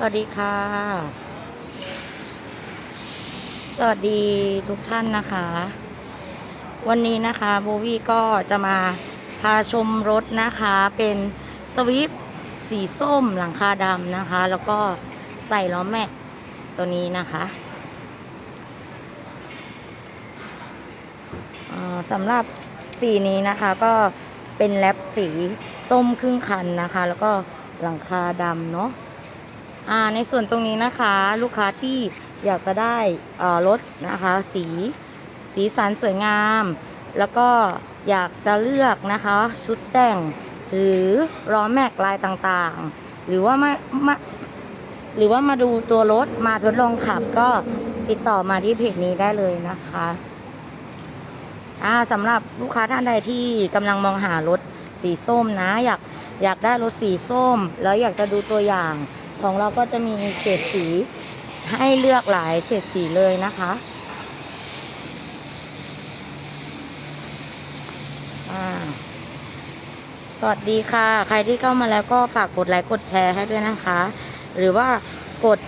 สวัสดีค่ะ สวัสดีทุกท่านนะคะ วันนี้นะคะโบวี่ก็จะมาพาชมรถนะคะ เป็นสวิฟสีส้มหลังคาดำนะคะ แล้วก็ใส่ล้อแม็กตัวนี้นะคะสำหรับสีนี้นะคะก็เป็นแรปสีส้มครึ่งคันนะคะ แล้วก็หลังคาดำเนาะ ในส่วนตรงนี้นะคะลูกค้าที่อยากจะได้รถนะคะ สีสีสันสวยงาม แล้วก็อยากจะเลือกนะคะ ชุดแต่ง หรือล้อแม็กลายต่างๆ หรือว่ามามาหรือว่ามาดูตัวรถมาทดลองขับก็ติดต่อมาที่เพจนี้ได้เลยนะคะอ่าสำหรับลูกค้าท่านใดที่กำลังมองหารถสีส้มนะ อยากอยากได้รถสีส้ม แล้วอยากจะดูตัวอย่าง ของเราก็จะมีเฉดสีให้เลือกหลายเฉดสีเลยนะคะสวัสดีค่ะ ใครที่เข้ามาแล้วก็ฝากกดไลค์กดแชร์ให้ด้วยนะคะ หรือว่ากด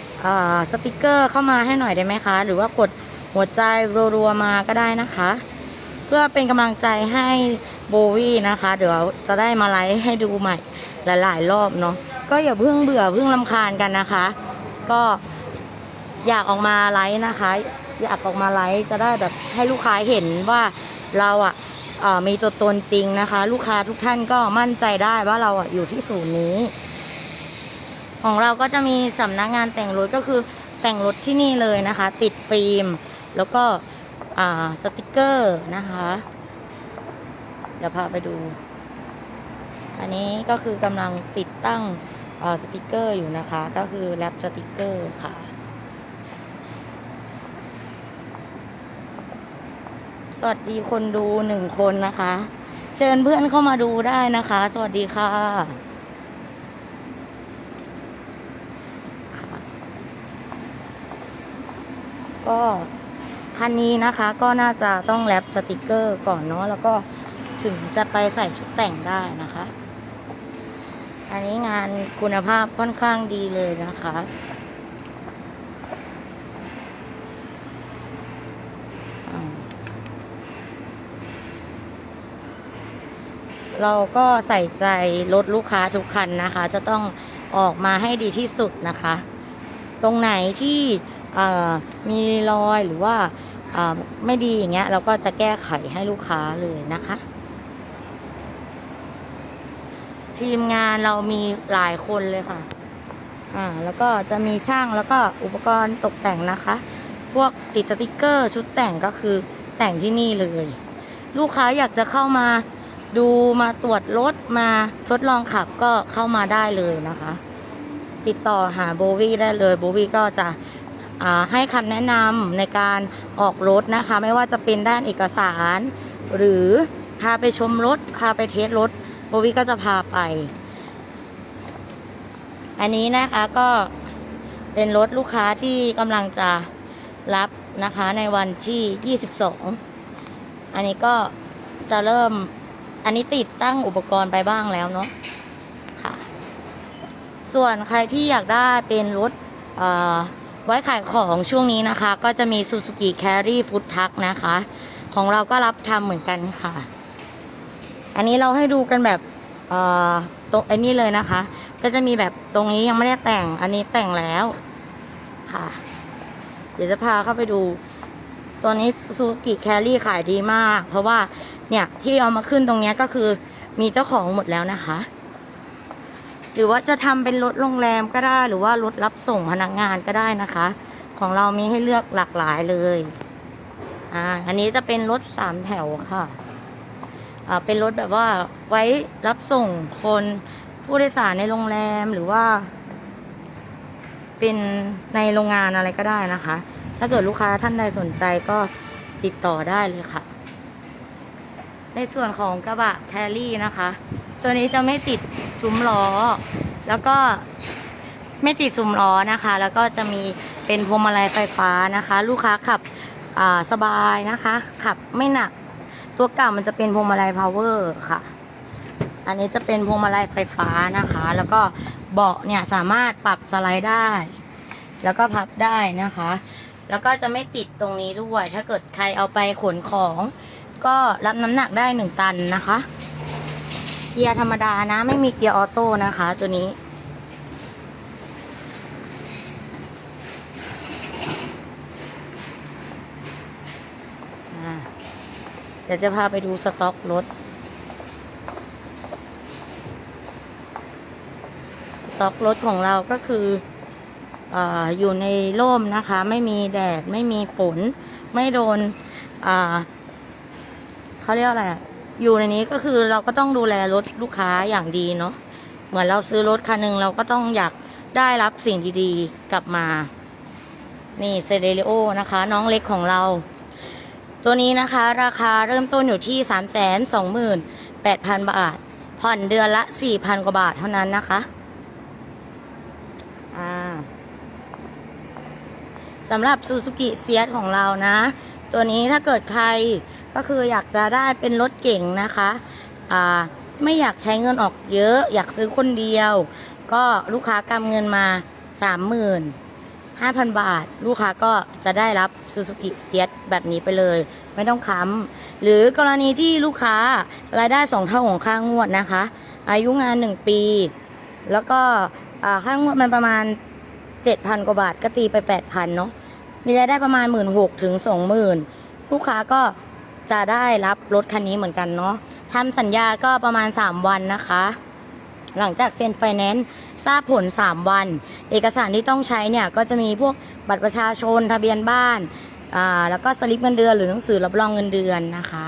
สติกเกอร์เข้ามาให้หน่อยได้ไหมคะ หรือว่ากดหัวใจรัวๆมาก็ได้นะคะ เพื่อเป็นกำลังใจให้โบวี่นะคะ เดี๋ยวจะได้มาไลฟ์ให้ดูใหม่หลายๆ รอบเนาะ ก็อย่าเพิ่งเบื่อเพิ่งลำคาญกันนะคะ ก็อยากออกมาไลฟ์นะคะ อยากออกมาไลฟ์จะได้แบบให้ลูกค้าเห็นว่าเราอะมีตัวตนจริงนะคะ ลูกค้าทุกท่านก็มั่นใจได้ว่าเราอะอยู่ที่ศูนย์นี้ ของเราก็จะมีสำนักงานแต่งรถก็คือแต่งรถที่นี่เลยนะคะ ติดฟิล์มแล้วก็สติกเกอร์นะคะ เดี๋ยวพาไปดู อันนี้ก็คือกำลังติดตั้ง สติกเกอร์อยู่นะคะ ก็คือแรปสติกเกอร์ค่ะ สวัสดีคนดูหนึ่งคนนะคะ เชิญเพื่อนเข้ามาดูได้นะคะ สวัสดีค่ะก็คันนี้นะคะก็น่าจะต้องแรปสติกเกอร์ก่อนเนาะแล้วก็ถึงจะไปใส่ชุดแต่งได้นะคะ อันนี้งานคุณภาพค่อนข้างดีเลยนะคะ เราก็ใส่ใจรถลูกค้าทุกคันนะคะ จะต้องออกมาให้ดีที่สุดนะคะ ตรงไหนที่มีรอยหรือว่าไม่ดีอย่างเงี้ย เราก็จะแก้ไขให้ลูกค้าเลยนะคะ ทีมงานเรามีหลายคนเลยค่ะ อ่า แล้วก็จะมีช่างแล้วก็อุปกรณ์ตกแต่งนะคะ พวกติดสติกเกอร์ชุดแต่งก็คือแต่งที่นี่เลย ลูกค้าอยากจะเข้ามาดูมาตรวจรถมาทดลองขับก็เข้ามาได้เลยนะคะ ติดต่อหาโบวี่ได้เลยโบวี่ก็จะอ่าให้คำแนะนำในการออกรถนะคะ ไม่ว่าจะเป็นด้านเอกสาร หรือพาไปชมรถพาไปเทสรถ โบวี่ก็จะพาไป อันนี้นะคะก็เป็นรถลูกค้าที่กำลังจะรับนะคะในวันที่ 22 อันนี้ก็จะเริ่ม อันนี้ติดตั้งอุปกรณ์ไปบ้างแล้วเนาะค่ะ ส่วนใครที่อยากได้เป็นรถเอ่อไว้ขายของช่วงนี้นะคะ ก็จะมี Suzuki Carry Food Truck นะคะ ของเราก็รับทำเหมือนกันค่ะ อันนี้เราให้ดูกันแบบเอ่อตรงไอ้นี่เลยนะคะ ก็จะมีแบบตรงนี้ยังไม่ได้แต่ง อันนี้แต่งแล้วค่ะ เดี๋ยวจะพาเข้าไปดู ตัวนี้ซูกิแครี่ขายดีมาก เพราะว่าเนี่ยที่เอามาขึ้นตรงนี้ก็คือมีเจ้าของหมดแล้วนะคะ หรือว่าจะทำเป็นรถโรงแรมก็ได้หรือว่ารถรับส่งพนักงานก็ได้นะคะ ของเรามีให้เลือกหลากหลายเลย อ่า อันนี้จะเป็นรถสามแถวค่ะ เป็นรถแบบว่าไว้รับส่งคนผู้โดยสารในโรงแรมหรือว่า เป็นในโรงงานอะไรก็ได้นะคะ ถ้าเกิดลูกค้าท่านใดสนใจก็ติดต่อได้เลยค่ะ ในส่วนของกระบะแครี่นะคะ ตัวนี้จะไม่ติดซุ้มล้อ แล้วก็ไม่ติดซุ้มล้อนะคะ แล้วก็จะมีเป็นพวงมาลัยไฟฟ้านะคะ ลูกค้าขับสบายนะคะ ขับไม่หนัก ตัวเก่ามันจะเป็นพวงมาลัยพาวเวอร์ค่ะ อันนี้จะเป็นพวงมาลัยไฟฟ้านะคะ แล้วก็เบาะเนี่ยสามารถปรับสไลด์ได้ แล้วก็พับได้นะคะ แล้วก็จะไม่ติดตรงนี้ด้วย ถ้าเกิดใครเอาไปขนของ ก็รับน้ำหนักได้หนึ่งตันนะคะ เกียร์ธรรมดานะ ไม่มีเกียร์ออโต้นะคะ ตัวนี้ อ่าเดี๋ยวจะพาไปดูสต็อกรถ สต็อกรถของเราก็คือออยู่ในร่มนะคะ ไม่มีแดด ไม่มีฝน ไม่โดนเขาเรียกอะไรอะอยู่ในนี้ก็คือเราก็ต้องดูแลรถลูกค้าอย่างดีเนาะ เหมือนเราซื้อรถคันหนึ่งเราก็ต้องอยากได้รับสิ่งดีๆ กลับมา นี่เซเดริโอนะคะ น้องเล็กของเรา ตัวนี้นะคะราคาเริ่มต้นอยู่ที่ 3 2 8 0 0 0 บาท ผ่อนเดือนละ 4,000 กว่าบาทเท่านั้นนะคะสำหรับซูซูกิเซียของเรานะ ตัวนี้ถ้าเกิดใครก็คืออยากจะได้เป็นรถเก่งนะคะอ่าไม่อยากใช้เงินออกเยอะ อยากซื้อคนเดียว ก็ลูกค้ากำเงินมา 30,000 5,000 บาท ลูกค้าก็จะได้รับซูซูกิเซียแบบนี้ไปเลย ไม่ต้องค้ำหรือกรณีที่ลูกค้ารายได้สองเท่าของค่างวดนะคะ อายุงาน 1 ปี แล้วก็อ่าค่างวดมันประมาณ 7,000 กว่าบาทก็ตีไป 8,000เนาะมีรายได้ประมาณ 1 6 0 0 0ถึง20,000 ลูกค้าก็จะได้รับรถคันนี้เหมือนกันเนาะทำสัญญาก็ประมาณ 3 วันนะคะ หลังจากเซ็นไฟแนนซ์ ทราบผล 3 วัน เอกสารที่ต้องใช้เนี่ยก็จะมีพวกบัตรประชาชนทะเบียนบ้านอ่าแล้วก็สลิปเงินเดือนหรือหนังสือรับรองเงินเดือนนะคะ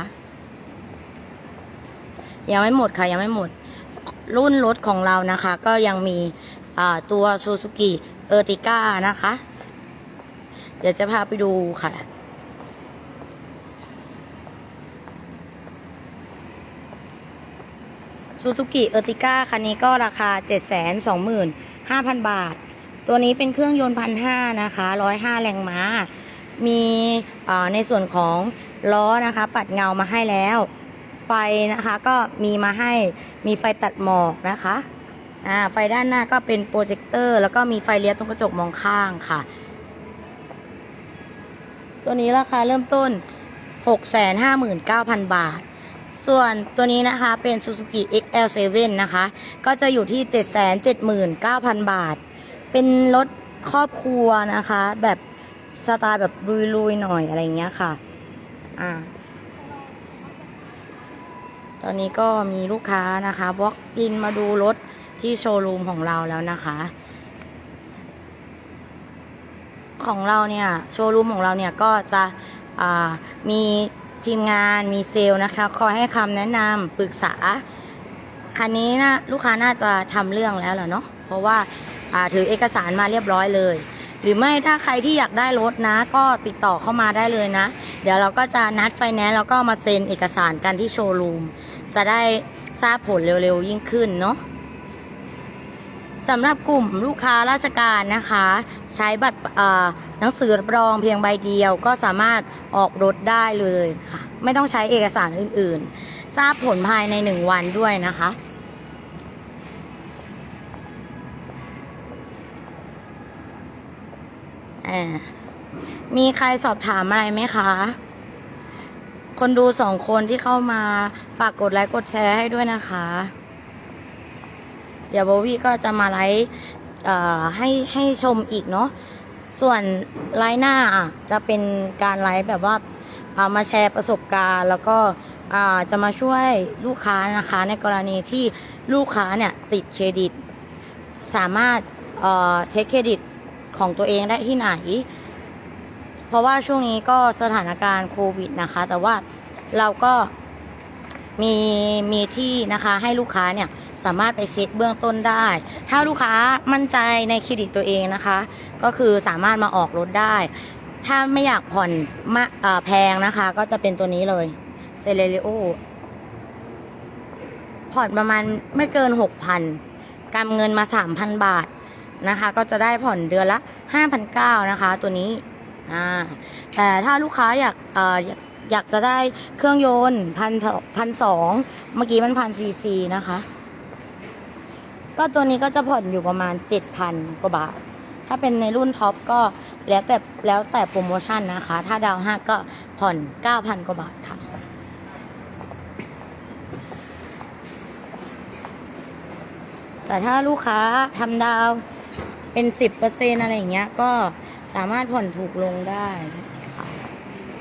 ยังไม่หมดค่ะยังไม่หมด รุ่นรถของเรานะคะ ก็ยังมีอ่าตัว Suzuki e r t i g a นะคะ เดี๋ยวจะพาไปดูค่ะ ซูซูกิเออร์ติก้าคันนี้ก็ราคา 725,000 บาท ตัวนี้เป็นเครื่องยนต์พันห้านะคะ105แรงม้า มีในส่วนของล้อนะคะ ปัดเงามาให้แล้ว ไฟนะคะก็มีมาให้มีไฟตัดหมอกนะคะอ่าไฟด้านหน้าก็เป็นโปรเจคเตอร์ แล้วก็มีไฟเลี้ยวตรงกระจกมองข้างค่ะ ตัวนี้ราคาเริ่มต้น 659,000 บาท ส่วนตัวนี้นะคะเป็น Suzuki XL7 นะคะ ก็จะอยู่ที่ 779,000 บาท เป็นรถครอบครัวนะคะ แบบสไตล์แบบลุยๆหน่อยอะไรเงี้ยค่ะ อ่า ตอนนี้ก็มีลูกค้านะคะวอล์กอินมาดูรถที่โชว์รูมของเราแล้วนะคะ ของเราเนี่ย โชว์รูมของเราเนี่ยก็จะมี ทีมงานมีเซลล์นะคะ คอยให้คำแนะนำปรึกษา คันนี้นะลูกค้าน่าจะทำเรื่องแล้วแหละเนาะเพราะว่าถือเอกสารมาเรียบร้อยเลย หรือไม่ถ้าใครที่อยากได้รถนะ ก็ติดต่อเข้ามาได้เลยนะ เดี๋ยวเราก็จะนัดไฟแนนซ์แล้วก็มาเซ็นเอกสารกันที่โชว์รูมจะได้ทราบผลเร็วๆยิ่งขึ้นเนาะสำหรับกลุ่มลูกค้าราชการนะคะ ใช้บัตรเอ่อ หนังสือรับรองเพียงใบเดียวก็สามารถออกรถได้เลยค่ะไม่ต้องใช้เอกสารอื่นๆ ทราบผลภายในหนึ่งวันด้วยนะคะมีใครสอบถามอะไรไหมคะ คนดูสองคนที่เข้ามาฝากกดไลค์กดแชร์ให้ด้วยนะคะ เดี๋ยวโบวี่ก็จะมาไลฟ์ให้ให้ชมอีกเนาะ ส่วนไลฟ์หน้าอะจะเป็นการไลฟ์แบบว่าเอามาแชร์ประสบการณ์ แล้วก็จะมาช่วยลูกค้านะคะ ในกรณีที่ลูกค้าเนี่ยติดเครดิต สามารถเช็คเครดิตของตัวเองได้ที่ไหน เพราะว่าช่วงนี้ก็สถานการณ์โควิดนะคะ แต่ว่าเราก็มีมีที่นะคะให้ลูกค้าเนี่ย สามารถไปเช็คเบื้องต้นได้ ถ้าลูกค้ามั่นใจในเครดิตตัวเองนะคะ ก็คือสามารถมาออกรถได้ ถ้าไม่อยากผ่อนมาแพงนะคะ ก็จะเป็นตัวนี้เลยเซเลริโอผ่อนประมาณไม่เกิน6,000กำเงินมา3,000บาทนะคะ ก็จะได้ผ่อนเดือนละ5,900นเก้านะคะ ตัวนี้อ่าแต่ถ้าลูกค้าอยากเอ่ออยากอยากจะได้เครื่องยนต์พันพันสองเมื่อกี้มันพันซีซีนะคะ ก็ตัวนี้ก็จะผ่อนอยู่ประมาณ 7,000 กว่าบาท ถ้าเป็นในรุ่นท็อปก็แล้วแต่แล้วแต่โปรโมชั่นนะคะ ถ้าดาว5ก็ผ่อน 9,000 กว่าบาทค่ะ แต่ถ้าลูกค้าทำดาวเป็น 10%อะไรอย่างเงี้ย ก็สามารถผ่อนถูกลงได้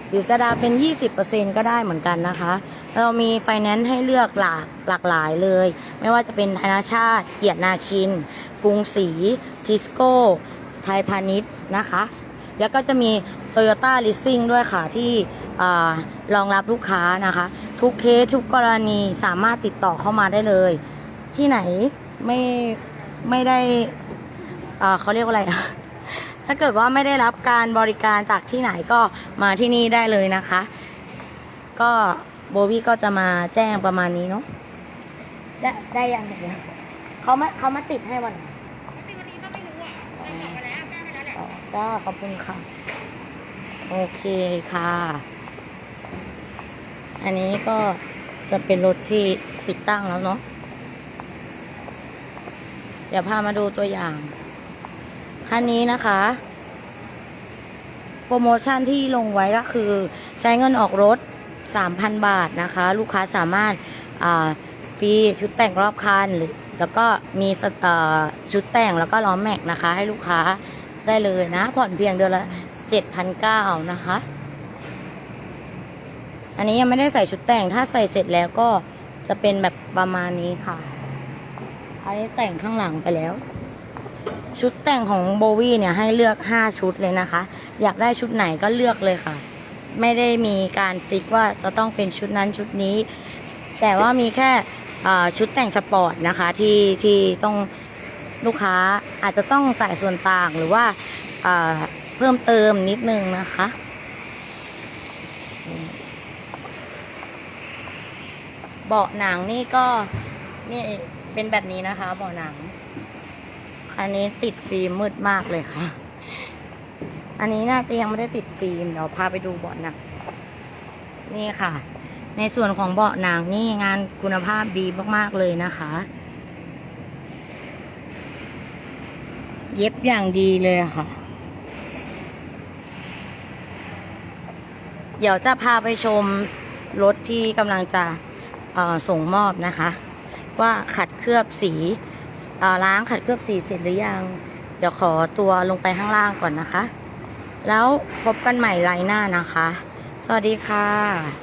หรือจะดาวเป็น 20%ก็ได้เหมือนกันนะคะ เรามีไฟแนนซ์ให้เลือกหลากหลากหลายเลย ไม่ว่าจะเป็นธนาชาติ เกียรตินาคิน กรุงศรีทิสโก้ ไทยพาณิชย์นะคะ แล้วก็จะมี Toyota Leasing ด้วยค่ะ ที่รองรับลูกค้านะคะ ทุกเคสทุกกรณีสามารถติดต่อเข้ามาได้เลย ที่ไหนไม่ไม่ได้เขาเรียกว่าอะไรถ้าเกิดว่าไม่ได้รับการบริการจากที่ไหนก็มาที่นี่ได้เลยนะคะ ก็โบวี่ก็จะมาแจ้งประมาณนี้เนาะได้ได้ยังเนี่ยเขามาเขามาติดให้วันไหนจริงวันนี้ก็ไม่รู้อะได้บอกไปแล้วแจ้งไปแล้วแหละอ๋อก็ขอบคุณค่ะ โอเคค่ะ อันนี้ก็จะเป็นรถที่ติดตั้งแล้วเนาะเดี๋ยวพามาดูตัวอย่างคันนี้นะคะ โปรโมชั่นที่ลงไว้ก็คือ ใช้เงินออกรถ 3,000 บาทนะคะ ลูกค้าสามารถฟรีชุดแต่งรอบคันหรือแล้วก็มีชุดแต่งแล้วก็ล้อมแม็กนะคะ ให้ลูกค้าได้เลยนะ ผ่อนเพียงเดือนละ 7,900นะคะ อันนี้ยังไม่ได้ใส่ชุดแต่งถ้าใส่เสร็จแล้วก็จะเป็นแบบประมาณนี้ค่ะ อันนี้แต่งข้างหลังไปแล้ว ชุดแต่งของโบวี่เนี่ยให้เลือก 5 ชุดเลยนะคะ อยากได้ชุดไหนก็เลือกเลยค่ะ ไม่ได้มีการฟิกว่าจะต้องเป็นชุดนั้นชุดนี้ แต่ว่ามีแค่ชุดแต่งสปอร์ตนะคะที่ที่ต้องลูกค้าอาจจะต้องจ่ายส่วนต่างหรือว่าเพิ่มเติมนิดนึงนะคะเบาะหนังนี่ก็นี่เป็นแบบนี้นะคะเบาะหนัง อันนี้ติดฟิล์มมืดมากเลยค่ะ อันนี้น่าจะยังไม่ได้ติดฟิล์มเดี๋ยวพาไปดูเบาะหนังนี่ค่ะ ในส่วนของเบาะหนังนี่งานคุณภาพดีมากๆเลยนะคะ เย็บอย่างดีเลยค่ะ เดี๋ยวจะพาไปชมรถที่กำลังจะส่งมอบนะคะ ว่าขัดเคลือบสีล้างขัดเคลือบสีเสร็จหรือยัง เดี๋ยวขอตัวลงไปข้างล่างก่อนนะคะ แล้วพบกันใหม่ไลน์หน้านะคะ สวัสดีค่ะ